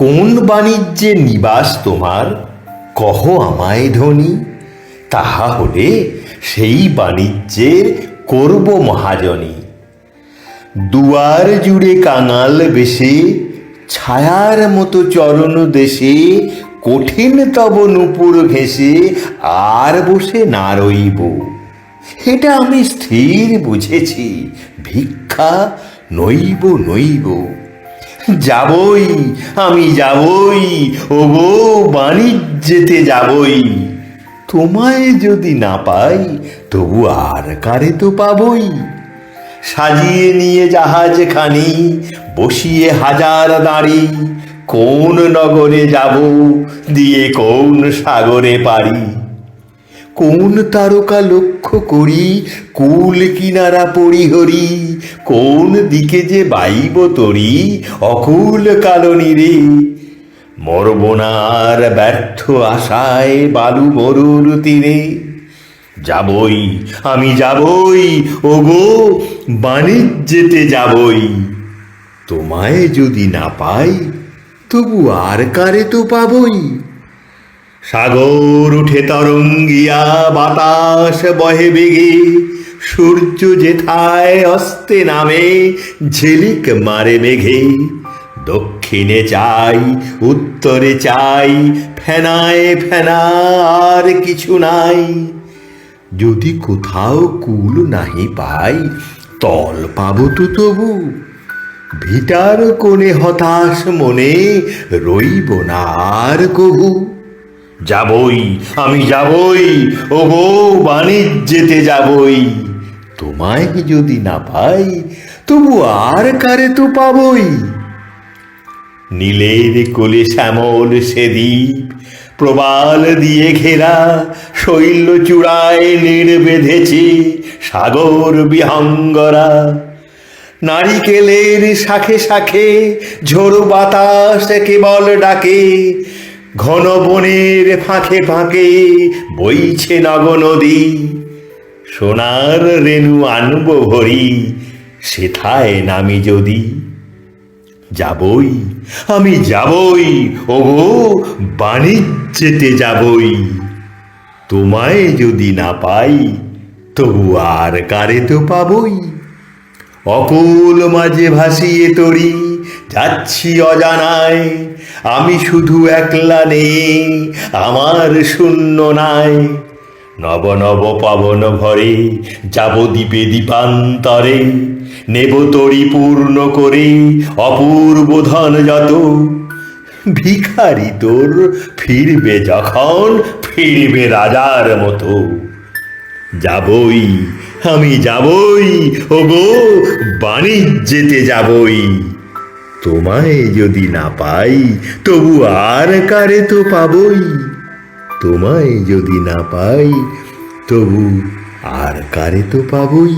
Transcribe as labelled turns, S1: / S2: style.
S1: কোন বাণিজ্যে নিবাস তোমার? কহ আমায় ধনী। তাহা হলে সেই বাণিজ্যের করব মহাজনী। দুয়ার জুড়ে কাঙাল বেশে, ছায়ার মতো চরণ দেশে, কঠিন তব নুপুর ঘেঁষে, আর বসে না রইব। এটা আমি স্থির বুঝেছি, ভিক্ষা নইব নইব। যাবই, আমি যাবই ওগো বাণিজ্যেতে যাবই। তোমায় যদি না পাই, তবু আর কারে তো পাবই? সাজিয়ে নিয়ে জাহাজ খানি, বসিয়ে হাজার দাঁড়ি, কোন নগরে যাব, দিয়ে কোন সাগরে পারি? কোন তারকা লক্ষ্য করি, কুল কিনারা পরিহরি, কোন দিকে যে বাইব তরি, অকুল কালনি রে। মরব না আর ব্যর্থ আশায় বালু মরুর তীরে। যাবই, আমি যাবই, ওগো, বাণিজ্যেতে যাবই। তোমায় যদি না পাই, তবু আর কারে তো পাবই? সাগর উঠে তরঙ্গিয়া, বাতাস বহে বেগে। সূর্য যেথায় অস্তে নামে, ঝিলিক মারে মেঘে। দক্ষিণে চাই, উত্তরে চাই, ফেনায় ফেনা আর কিছু নাই। যদি কোথাও কুল নাহি পাই, তল পাবো তো তবু। ভিটার কোণে হতাশ মনে রইব না আর কবু। যাবই, আমি যাবই ওগো বাণিজ্যেতে যাবই। তোমায় যদি না পাই, তবু আর কারে তো পাবই? নীলের কোলে শ্যামল সে দ্বীপ, প্রবাল দিয়ে ঘেরা, শৈল চূড়ায় নীড় বেঁধেছে, সাগর বিহঙ্গরা। নারিকেলের শাখে শাখে ঝোড়ো বাতাস কেবল ডাকে ঘন বনের ফাঁকে ফাঁকে বইছে নগ নদী। সোনার রেণু আনব ভরি, সেথায় নামি যদি। যাবই, আমি যাবই, ওগো, বাণিজ্যেতে যাবই। তোমায় যদি না পাই, তবু আর কারে তো পাবই? অকুল মাঝে ভাসিয়ে তরি। যাচ্ছি অজানায়। আমি শুধু একলা নেই, আমার শূন্য নাই। নব নব পাবন ভরে যাব দ্বীপে দীপান্তরে নেব তরি পূর্ণ করে অপূর্ব ধন যত ভিখারি তোর ফিরবে যখন ফিরবে রাজার মতো। যাবই, আমি যাবই, ওগো, বাণিজ্যেতে যাবই। তোমায় যদি না পাই, তবু আর কারে তো পাবই? তোমায় যদি না পাই, তবু আর কারে তো পাবই?